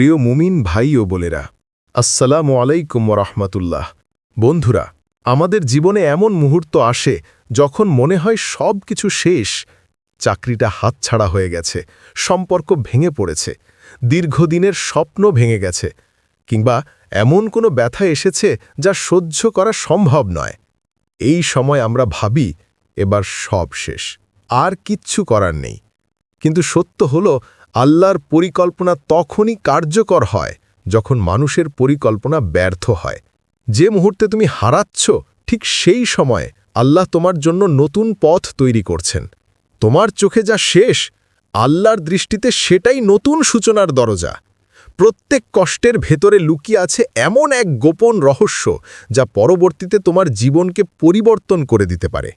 প্রিয় মুমিন ভাই ও বোনেরা, আসসালামু আলাইকুম রহমতুল্লাহ। বন্ধুরা, আমাদের জীবনে এমন মুহূর্ত আসে যখন মনে হয় সব কিছু শেষ, চাকরিটা হাতছাড়া হয়ে গেছে, সম্পর্ক ভেঙে পড়েছে, দীর্ঘদিনের স্বপ্ন ভেঙে গেছে, কিংবা এমন কোনো ব্যথা এসেছে যা সহ্য করা সম্ভব নয়। এই সময় আমরা ভাবি, এবার সব শেষ, আর কিচ্ছু করার নেই। কিন্তু সত্য হল আল্লাহর পরিকল্পনা তখনই কার্যকর হয় যখন মানুষের পরিকল্পনা ব্যর্থ হয়। যে মুহূর্তে তুমি হারাচ্ছ, ঠিক সেই সময়ে আল্লাহ তোমার জন্য নতুন পথ তৈরি করছেন। তোমার চোখে যা শেষ, আল্লাহর দৃষ্টিতে সেটাই নতুন সূচনার দরজা। প্রত্যেক কষ্টের ভেতরে লুকিয়ে আছে এমন এক গোপন রহস্য যা পরবর্তীতে তোমার জীবনকে পরিবর্তন করে দিতে পারে।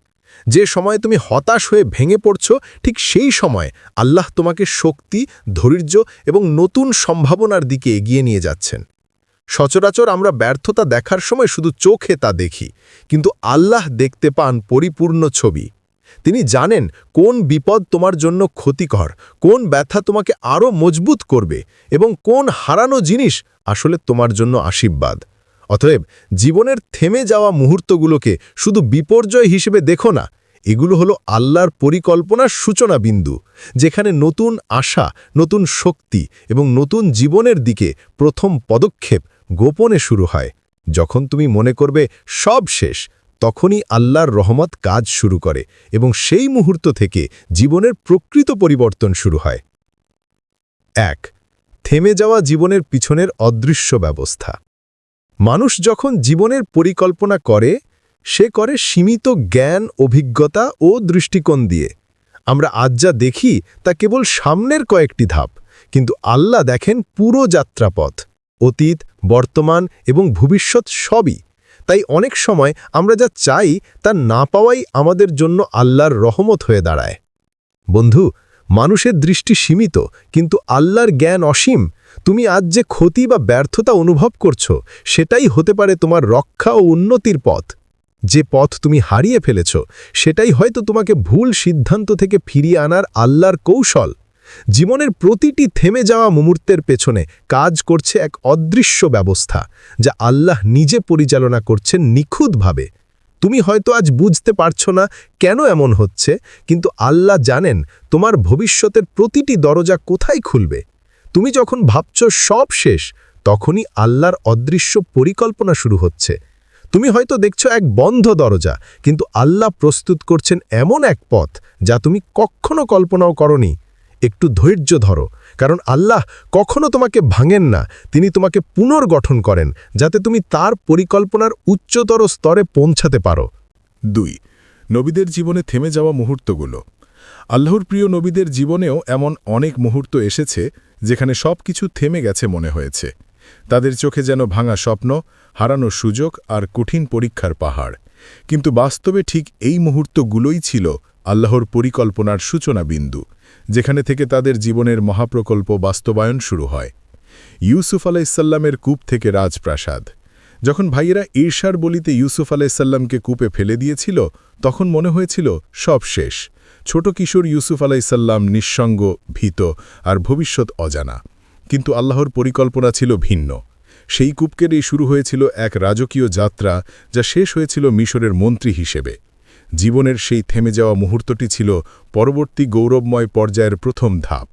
যে সময়ে তুমি হতাশ হয়ে ভেঙে পড়ছ, ঠিক সেই সময় আল্লাহ তোমাকে শক্তি, ধৈর্য এবং নতুন সম্ভাবনার দিকে এগিয়ে নিয়ে যাচ্ছেন। সচরাচর আমরা ব্যর্থতা দেখার সময় শুধু চোখে তা দেখি, কিন্তু আল্লাহ দেখতে পান পরিপূর্ণ ছবি। তিনি জানেন কোন বিপদ তোমার জন্য ক্ষতিকর, কোন ব্যথা তোমাকে আরও মজবুত করবে এবং কোন হারানো জিনিস আসলে তোমার জন্য আশীর্বাদ। অতএব জীবনের থেমে যাওয়া মুহূর্তগুলোকে শুধু বিপর্যয় হিসেবে দেখো না। এগুলো হলো আল্লাহর পরিকল্পনার সূচনা বিন্দু, যেখানে নতুন আশা, নতুন শক্তি এবং নতুন জীবনের দিকে প্রথম পদক্ষেপ গোপনে শুরু হয়। যখন তুমি মনে করবে সব শেষ, তখনই আল্লাহর রহমত কাজ শুরু করে এবং সেই মুহূর্ত থেকে জীবনের প্রকৃত পরিবর্তন শুরু হয়। এক, থেমে যাওয়া জীবনের পিছনের অদৃশ্য ব্যবস্থা। মানুষ যখন জীবনের পরিকল্পনা করে, সে করে সীমিত জ্ঞান, অভিজ্ঞতা ও দৃষ্টিকোণ দিয়ে। আমরা আজ যা দেখি, তা কেবল সামনের কয়েকটি ধাপ, কিন্তু আল্লাহ দেখেন পুরো যাত্রাপথ, অতীত, বর্তমান এবং ভবিষ্যৎ সবই। তাই অনেক সময় আমরা যা চাই, তা না পাওয়াই আমাদের জন্য আল্লাহর রহমত হয়ে দাঁড়ায়। বন্ধু, মানুষের দৃষ্টি সীমিত, কিন্তু আল্লাহর জ্ঞান অসীম। তুমি আজ যে ক্ষতি বা ব্যর্থতা অনুভব করছ, সেটাই হতে পারে তোমার রক্ষা ও উন্নতির পথ। যে পথ তুমি হারিয়ে ফেলেছ, সেটাই হয়তো তোমাকে ভুল সিদ্ধান্ত থেকে ফিরিয়ে আনার আল্লাহর কৌশল। জীবনের প্রতিটি থেমে যাওয়া মুহূর্তের পেছনে কাজ করছে এক অদৃশ্য ব্যবস্থা, যা আল্লাহ নিজে পরিচালনা করছেন নিখুঁতভাবে। তুমি হয়তো আজ বুঝতে পারছ না কেন এমন হচ্ছে, কিন্তু আল্লাহ জানেন তোমার ভবিষ্যতের প্রতিটি দরজা কোথায় খুলবে। তুমি যখন ভাবছ সব শেষ, তখনই আল্লাহর অদৃশ্য পরিকল্পনা শুরু হচ্ছে। তুমি হয়তো দেখছ এক বন্ধ দরজা, কিন্তু আল্লাহ প্রস্তুত করছেন এমন এক পথ যা তুমি কখনো কল্পনাও করনি। একটু ধৈর্য ধরো, কারণ আল্লাহ কখনো তোমাকে ভাঙেন না, তিনি তোমাকে পুনর্গঠন করেন, যাতে তুমি তার পরিকল্পনার উচ্চতর স্তরে পৌঁছাতে পারো। দুই, নবীদের জীবনে থেমে যাওয়া মুহূর্তগুলো। আল্লাহর প্রিয় নবীদের জীবনেও এমন অনেক মুহূর্ত এসেছে যেখানে সব কিছু থেমে গেছে মনে হয়েছে। তাদের চোখে যেন ভাঙা স্বপ্ন, হারানো সুযোগ আর কঠিন পরীক্ষার পাহাড়। কিন্তু বাস্তবে ঠিক এই মুহূর্তগুলোই ছিল আল্লাহর পরিকল্পনার সূচনা বিন্দু যেখানে থেকে তাদের জীবনের মহাপ্রকল্প বাস্তবায়ন শুরু হয়। ইউসুফ আলাইসাল্লামের কূপ থেকে রাজপ্রাসাদ। যখন ভাইয়েরা ঈর্ষার বলিতে ইউসুফ আলাইসাল্লামকে কূপে ফেলে দিয়েছিল, তখন মনে হয়েছিল, সব শেষ। ছোট কিশোর ইউসুফ আলাইসাল্লাম নিঃসঙ্গ, ভীত আর ভবিষ্যৎ অজানা। কিন্তু আল্লাহর পরিকল্পনা ছিল ভিন্ন। সেই কূপকেরই শুরু হয়েছিল এক রাজকীয় যাত্রা যা শেষ হয়েছিল মিশরের মন্ত্রী হিসেবে। জীবনের সেই থেমে যাওয়া মুহূর্তটি ছিল পরবর্তী গৌরবময় পর্যায়ের প্রথম ধাপ।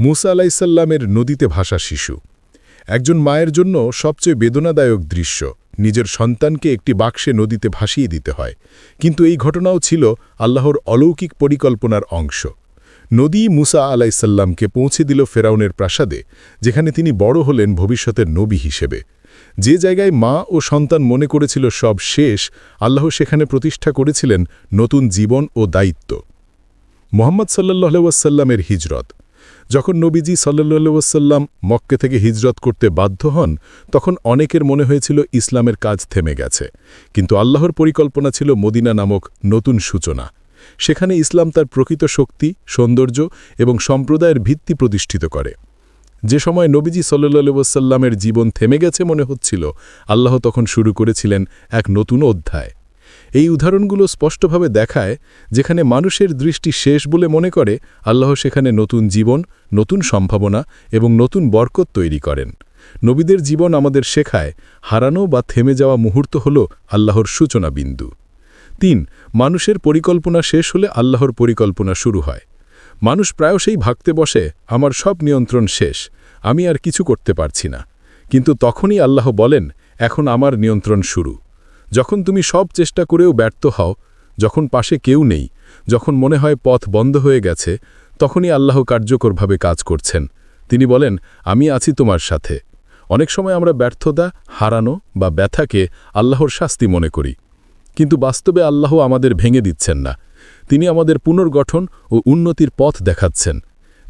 মুসা আলাইসাল্লামের নদীতে ভাসা শিশু। একজন মায়ের জন্য সবচেয়ে বেদনাদায়ক দৃশ্য। নিজের সন্তানকে একটি বাক্সে নদীতে ভাসিয়ে দিতে হয়। কিন্তু এই ঘটনাও ছিল আল্লাহর অলৌকিক পরিকল্পনার অংশ। নদী মুসা আলাইসাল্লামকে পৌঁছে দিল ফেরাউনের প্রাসাদে, যেখানে তিনি বড় হলেন ভবিষ্যতের নবী হিসেবে। যে জায়গায় মা ও সন্তান মনে করেছিল সব শেষ, আল্লাহ সেখানে প্রতিষ্ঠা করেছিলেন নতুন জীবন ও দায়িত্ব। মোহাম্মদ সাল্লাহ সাল্লাহসাল্লামের হিজরত। যখন নবীজি সাল্লাহসাল্লাম মক্কে থেকে হিজরত করতে বাধ্য হন, তখন অনেকের মনে হয়েছিল ইসলামের কাজ থেমে গেছে। কিন্তু আল্লাহর পরিকল্পনা ছিল মদিনা নামক নতুন সূচনা। সেখানে ইসলাম তার প্রকৃত শক্তি, সৌন্দর্য এবং সম্প্রদায়ের ভিত্তি প্রতিষ্ঠিত করে। যে সময় নবীজি সাল্লাসাল্লামের জীবন থেমে গেছে মনে হচ্ছিল, আল্লাহ তখন শুরু করেছিলেন এক নতুন অধ্যায়। এই উদাহরণগুলো স্পষ্টভাবে দেখায় যেখানে মানুষের দৃষ্টি শেষ বলে মনে করে আল্লাহ সেখানে নতুন জীবন, নতুন সম্ভাবনা এবং নতুন বরকত তৈরি করেন। নবীদের জীবন আমাদের শেখায় হারানো বা থেমে যাওয়া মুহূর্ত হল আল্লাহর সূচনা বিন্দু। তিন, মানুষের পরিকল্পনা শেষ হলে আল্লাহর পরিকল্পনা শুরু হয়। মানুষ প্রায়শই ভাগতে বসে, আমার সব নিয়ন্ত্রণ শেষ, আমি আর কিছু করতে পারছি না। কিন্তু তখনই আল্লাহ বলেন, এখন আমার নিয়ন্ত্রণ শুরু। যখন তুমি সব চেষ্টা করেও ব্যর্থ হও, যখন পাশে কেউ নেই, যখন মনে হয় পথ বন্ধ হয়ে গেছে, তখনই আল্লাহ কার্যকরভাবে কাজ করছেন। তিনি বলেন, আমি আছি তোমার সাথে। অনেক সময় আমরা ব্যর্থতা, হারানো বা ব্যথাকে আল্লাহর শাস্তি মনে করি। কিন্তু বাস্তবে আল্লাহ আমাদের ভেঙে দিচ্ছেন না। তিনি আমাদের পুনর্গঠন ও উন্নতির পথ দেখাচ্ছেন।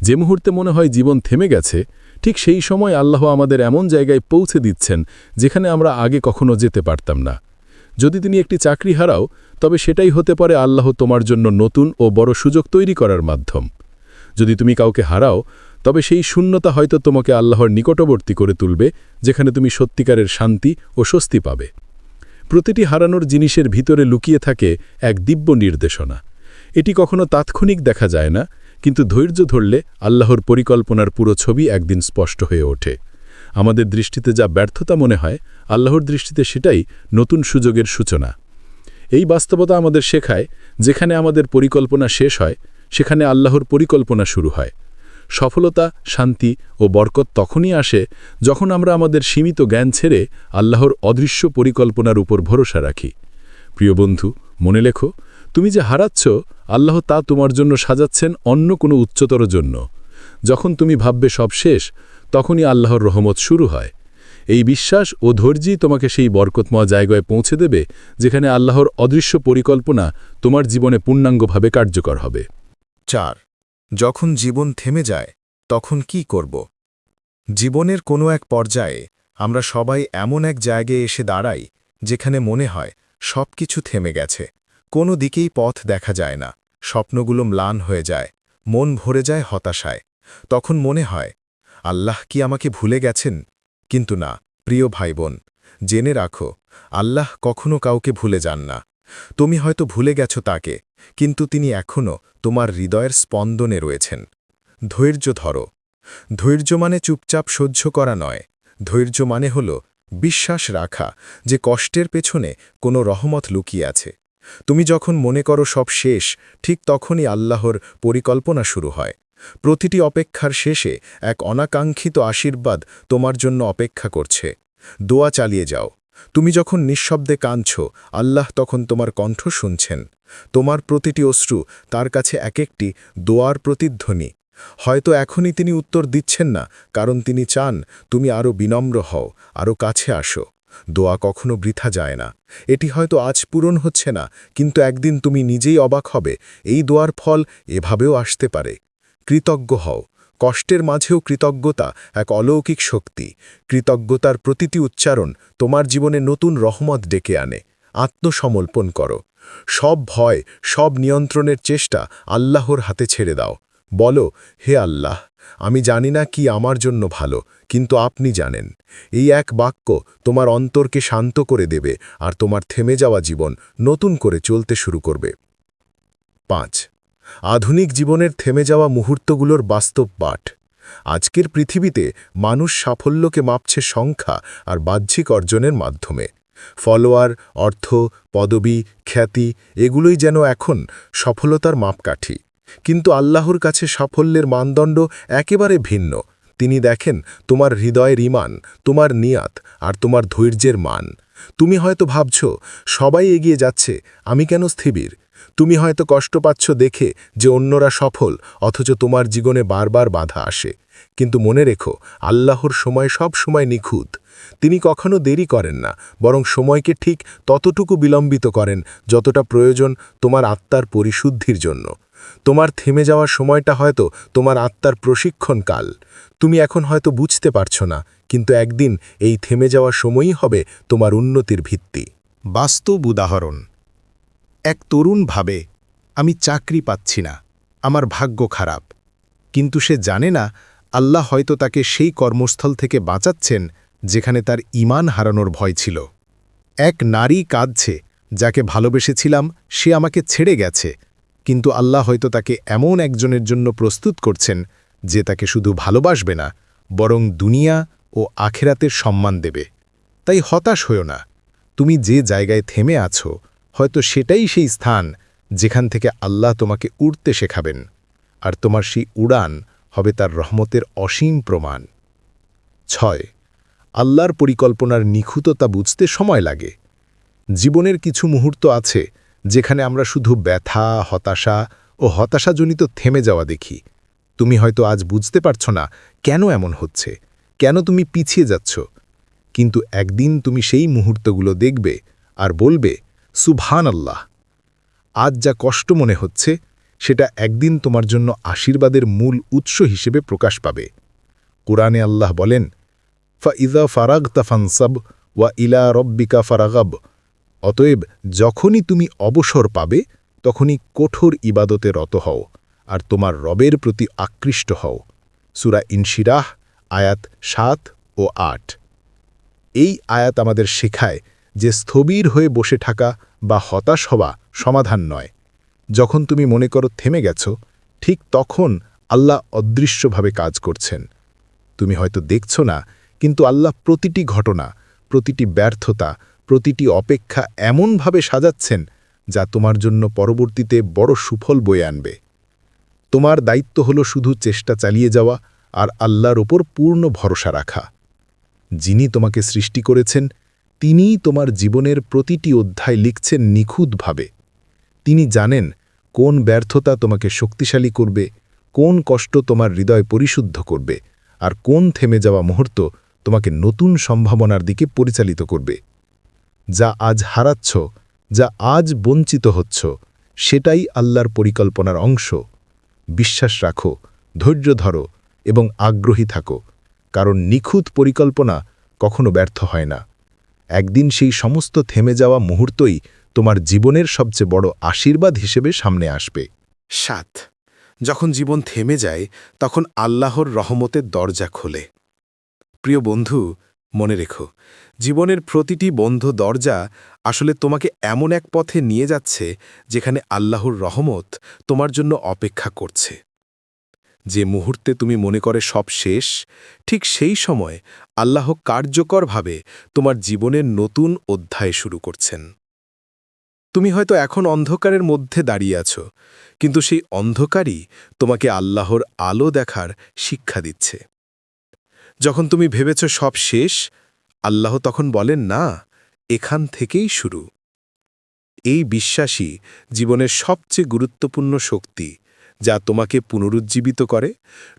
যে মুহূর্তে মনে হয় জীবন থেমে গেছে, ঠিক সেই সময় আল্লাহ আমাদের এমন জায়গায় পৌঁছে দিচ্ছেন, যেখানে আমরা আগে কখনো যেতে পারতাম না। যদি তিনি একটি চাকরি হারাও, তবে সেটাই হতে পারে আল্লাহ তোমার জন্য নতুন ও বড় সুযোগ তৈরি করার মাধ্যম। যদি তুমি কাউকে হারাও, তবে সেই শূন্যতা হয়তো তোমাকে আল্লাহর নিকটবর্তী করে তুলবে, যেখানে তুমি সত্যিকারের শান্তি ও স্বস্তি পাবে। প্রতিটি হারানোর জিনিসের ভিতরে লুকিয়ে থাকে এক দিব্য নির্দেশনা। এটি কখনো তাৎক্ষণিক দেখা যায় না, কিন্তু ধৈর্য ধরলে আল্লাহর পরিকল্পনার পুরো ছবি একদিন স্পষ্ট হয়ে ওঠে। আমাদের দৃষ্টিতে যা ব্যর্থতা মনে হয়, আল্লাহর দৃষ্টিতে সেটাই নতুন সুযোগের সূচনা। এই বাস্তবতা আমাদের শেখায়, যেখানে আমাদের পরিকল্পনা শেষ হয়, সেখানে আল্লাহর পরিকল্পনা শুরু হয়। সফলতা, শান্তি ও বরকত তখনই আসে যখন আমরা আমাদের সীমিত জ্ঞান ছেড়ে আল্লাহর অদৃশ্য পরিকল্পনার উপর ভরসা রাখি। প্রিয় বন্ধু, মনে লেখো, তুমি যে হারাচ্ছ, আল্লাহ তা তোমার জন্য সাজাচ্ছেন অন্য কোনো উচ্চতর জন্য। যখন তুমি ভাববে সব শেষ তখনই আল্লাহর রহমত শুরু হয়। এই বিশ্বাস ও ধৈর্যই তোমাকে সেই বরকতময় জায়গায় পৌঁছে দেবে, যেখানে আল্লাহর অদৃশ্য পরিকল্পনা তোমার জীবনে পূর্ণাঙ্গভাবে কার্যকর হবে। চার, যখন জীবন থেমে যায়, তখন কি করব? জীবনের কোনো এক পর্যায়ে, আমরা সবাই এমন এক জায়গায় এসে দাঁড়াই, যেখানে মনে হয় সব কিছু থেমে গেছে। কোনো দিকেই পথ দেখা যায় না, স্বপ্নগুলো ম্লান হয়ে যায়, মন ভরে যায় হতাশায়। তখন মনে হয় আল্লাহ কি আমাকে ভুলে গেছেন? কিন্তু না, প্রিয় ভাই বোন জেনে রাখো, আল্লাহ কখনো কাউকে ভুলে যান না। তুমি হয়তো ভুলে গেছো তাকে, কিন্তু তিনি এখনও তোমার হৃদয়ের স্পন্দনে রয়েছেন। ধৈর্য ধরো। ধৈর্য মানে চুপচাপ সহ্য করা নয়। ধৈর্য মানে হল বিশ্বাস রাখা যে কষ্টের পেছনে কোনো রহমত লুকিয়ে আছে। তুমি যখন মনে করো সব শেষ, ঠিক তখনই আল্লাহর পরিকল্পনা শুরু হয়। প্রতিটি অপেক্ষার শেষে এক অনাকাঙ্ক্ষিত আশীর্বাদ তোমার জন্য অপেক্ষা করছে। দোয়া চালিয়ে যাও। তুমি যখন নিঃশব্দে কাঁদছ, আল্লাহ তখন তোমার কণ্ঠ শুনছেন। তোমার প্রতিটি অশ্রু তার কাছে এক একটি দোয়ার প্রতিধ্বনি। হয়তো এখনই তিনি উত্তর দিচ্ছেন না, কারণ তিনি চান তুমি আরও বিনম্র হও, আরও কাছে আসো। দোয়া কখনো বৃথা যায় না। এটি হয়তো আজ পূরণ হচ্ছে না, কিন্তু একদিন তুমি নিজেই অবাক হবে, এই দোয়ার ফল এভাবেও আসতে পারে। কৃতজ্ঞ হও। কষ্টের মাঝেও কৃতজ্ঞতা এক অলৌকিক শক্তি। কৃতজ্ঞতার প্রতিটি উচ্চারণ তোমার জীবনে নতুন রহমত ডেকে আনে। আত্মসমর্পণ করো। সব ভয়, সব নিয়ন্ত্রণের চেষ্টা আল্লাহর হাতে ছেড়ে দাও। বলো, হে আল্লাহ, আমি জানি না কি আমার জন্য ভালো, কিন্তু আপনি জানেন। এই এক বাক্য তোমার অন্তরকে শান্ত করে দেবে আর তোমার থেমে যাওয়া জীবন নতুন করে চলতে শুরু করবে। পাঁচ আধুনিক জীবনের থেমে যাওয়া মুহূর্তগুলোর বাস্তব পাঠ। আজকের পৃথিবীতে মানুষ সাফল্যকে মাপছে সংখ্যা আর বাহ্যিক অর্জনের মাধ্যমে। ফলোয়ার, অর্থ, পদবি, খ্যাতি, এগুলোই যেন এখন সফলতার মাপকাঠি। কিন্তু আল্লাহর কাছে সাফল্যের মানদণ্ড একেবারে ভিন্ন। তিনি দেখেন, তোমার হৃদয়ের ইমান তোমার নিয়াত আর তোমার ধৈর্যের মান। তুমি হয়তো ভাবছ, সবাই এগিয়ে যাচ্ছে, আমি কেন স্থিবির তুমি হয়তো কষ্ট পাচ্ছ দেখে যে অন্যরা সফল, অথচ তোমার জীবনে বারবার বাধা আসে। কিন্তু মনে রেখো, আল্লাহর সময় সব সময় নিখুঁত। তিনি কখনো দেরি করেন না, বরং সময়কে ঠিক ততটুকু বিলম্বিত করেন যতটা প্রয়োজন তোমার আত্মার পরিশুদ্ধির জন্য। তোমার থেমে যাওয়ার সময়টা হয়তো তোমার আত্মার প্রশিক্ষণকাল। তুমি এখন হয়তো বুঝতে পারছ না, কিন্তু একদিন এই থেমে যাওয়ার সময়ই হবে তোমার উন্নতির ভিত্তি। বাস্তব উদাহরণ। এক তরুণ ভাবে, আমি চাকরি পাচ্ছি না, আমার ভাগ্য খারাপ। কিন্তু সে জানে না, আল্লাহ হয়তো তাকে সেই কর্মস্থল থেকে বাঁচাচ্ছেন যেখানে তার ইমান হারানোর ভয় ছিল। এক নারী কাঁদছে, যাকে ভালোবেসেছিলাম, সে আমাকে ছেড়ে গেছে। কিন্তু আল্লাহ হয়তো তাকে এমন একজনের জন্য প্রস্তুত করছেন যে তাকে শুধু ভালোবাসবে না, বরং দুনিয়া ও আখেরাতের সম্মান দেবে। তাই হতাশ হও না। তুমি যে জায়গায় থেমে আছো হয়তো সেটাই সেই স্থান যেখান থেকে আল্লাহ তোমাকে উড়তে শেখাবেন, আর তোমার সেই উড়ান হবে তার রহমতের অসীম প্রমাণ। ছয়, আল্লাহর পরিকল্পনার নিখুঁততা বুঝতে সময় লাগে। জীবনের কিছু মুহূর্ত আছে যেখানে আমরা শুধু ব্যথা, হতাশা ও হতাশাজনিত থেমে যাওয়া দেখি। তুমি হয়তো আজ বুঝতে পারছ না কেন এমন হচ্ছে, কেন তুমি পিছিয়ে যাচ্ছ, কিন্তু একদিন তুমি সেই মুহূর্তগুলো দেখবে আর বলবে সুভান আল্লাহ আজ যা কষ্ট মনে হচ্ছে, সেটা একদিন তোমার জন্য আশীর্বাদের মূল উৎস হিসেবে প্রকাশ পাবে। কোরআনে আল্লাহ বলেন ফা ইজা ফারাগ তাফানসাব ওয়া ইলা রব্বিকা ফারাগাব। অতএব যখনই তুমি অবসর পাবে, তখনই কঠোর ইবাদতে রত হও, আর তোমার রবের প্রতি আকৃষ্ট হও। সুরা ইনশিরাহ, আয়াত সাত ও আট। এই আয়াত আমাদের শেখায় যে স্থবির হয়ে বসে থাকা বা হতাশ হওয়া সমাধান নয়। যখন তুমি মনে করো থেমে গেছ, ঠিক তখন আল্লাহ অদৃশ্যভাবে কাজ করছেন। তুমি হয়তো দেখছ না, কিন্তু আল্লাহ প্রতিটি ঘটনা, প্রতিটি ব্যর্থতা, প্রতিটি অপেক্ষা এমনভাবে সাজাচ্ছেন যা তোমার জন্য পরবর্তীতে বড় সুফল বয়ে আনবে। তোমার দায়িত্ব হলো শুধু চেষ্টা চালিয়ে যাওয়া আর আল্লাহর ওপর পূর্ণ ভরসা রাখা। যিনি তোমাকে সৃষ্টি করেছেন তিনিই তোমার জীবনের প্রতিটি অধ্যায় লিখছেন নিখুঁতভাবে। তিনি জানেন কোন ব্যর্থতা তোমাকে শক্তিশালী করবে, কোন কষ্ট তোমার হৃদয় পরিশুদ্ধ করবে, আর কোন থেমে যাওয়া মুহূর্ত তোমাকে নতুন সম্ভাবনার দিকে পরিচালিত করবে। যা আজ হারাচ্ছ, যা আজ বঞ্চিত হচ্ছ, সেটাই আল্লাহর পরিকল্পনার অংশ। বিশ্বাস রাখো, ধৈর্য ধরো এবং আগ্রহী থাকো, কারণ নিখুঁত পরিকল্পনা কখনো ব্যর্থ হয় না। একদিন সেই সমস্ত থেমে যাওয়া মুহূর্তই তোমার জীবনের সবচেয়ে বড় আশীর্বাদ হিসেবে সামনে আসবে। সাত। যখন জীবন থেমে যায়, তখন আল্লাহর রহমতের দরজা খোলে। প্রিয় বন্ধু, মনে রেখো, জীবনের প্রতিটি বন্ধ দরজা আসলে তোমাকে এমন এক পথে নিয়ে যাচ্ছে, যেখানে আল্লাহর রহমত তোমার জন্য অপেক্ষা করছে। যে মুহূর্তে তুমি মনে করে সব শেষ, ঠিক সেই সময় আল্লাহ কার্যকরভাবে তোমার জীবনের নতুন অধ্যায় শুরু করছেন। তুমি হয়তো এখন অন্ধকারের মধ্যে দাঁড়িয়ে আছো, কিন্তু সেই অন্ধকারই তোমাকে আল্লাহর আলো দেখার শিক্ষা দিচ্ছে। যখন তুমি ভেবেছ সব শেষ, আল্লাহ তখন বলেন, না, এখান থেকেই শুরু। এই বিশ্বাসই জীবনের সবচেয়ে গুরুত্বপূর্ণ শক্তি যা তোমাকে পুনরুজ্জীবিত করে,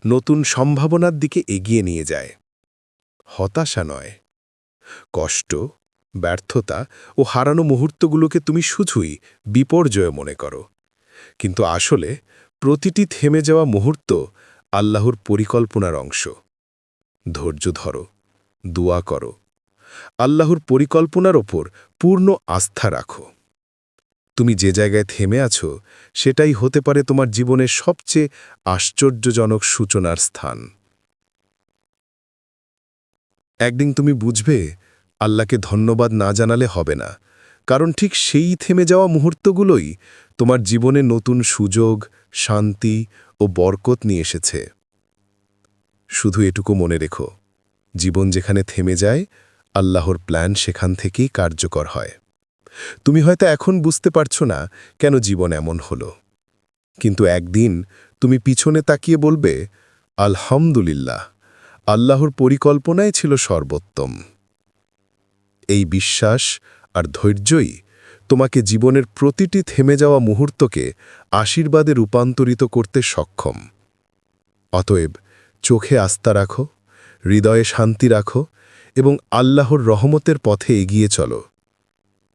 নতুন সম্ভাবনার দিকে এগিয়ে নিয়ে যায়। হতাশা নয়। কষ্ট, ব্যর্থতা ও হারানো মুহূর্তগুলোকে তুমি শুধুই বিপর্যয় মনে করো। কিন্তু আসলে প্রতিটি থেমে যাওয়া মুহূর্ত আল্লাহর পরিকল্পনার অংশ। ধৈর্য ধরো, দোয়া করো। আল্লাহর পরিকল্পনার ওপর পূর্ণ আস্থা রাখো। তুমি যে জায়গায় থেমে আছো, সেটাই হতে পারে তোমার জীবনের সবচেয়ে আশ্চর্যজনক সূচনার স্থান। একদিন তুমি বুঝবে, আল্লাহকে ধন্যবাদ না জানালে হবে না, কারণ ঠিক সেই থেমে যাওয়া মুহূর্তগুলোই তোমার জীবনে নতুন সুযোগ, শান্তি ও বরকত নিয়ে এসেছে। শুধু এটুকু মনে রেখো, জীবন যেখানে থেমে যায়, আল্লাহর প্ল্যান সেখান থেকেই কার্যকর হয়। তুমি হয়তো এখন বুঝতে পারছ না কেন জীবন এমন হলো। কিন্তু একদিন তুমি পিছনে তাকিয়ে বলবে, আলহামদুলিল্লাহ, আল্লাহর পরিকল্পনাই ছিল সর্বোত্তম। এই বিশ্বাস আর ধৈর্যই তোমাকে জীবনের প্রতিটি থেমে যাওয়া মুহূর্তকে আশীর্বাদে রূপান্তরিত করতে সক্ষম। অতএব চোখে আস্থা রাখো, হৃদয়ে শান্তি রাখো এবং আল্লাহর রহমতের পথে এগিয়ে চলো।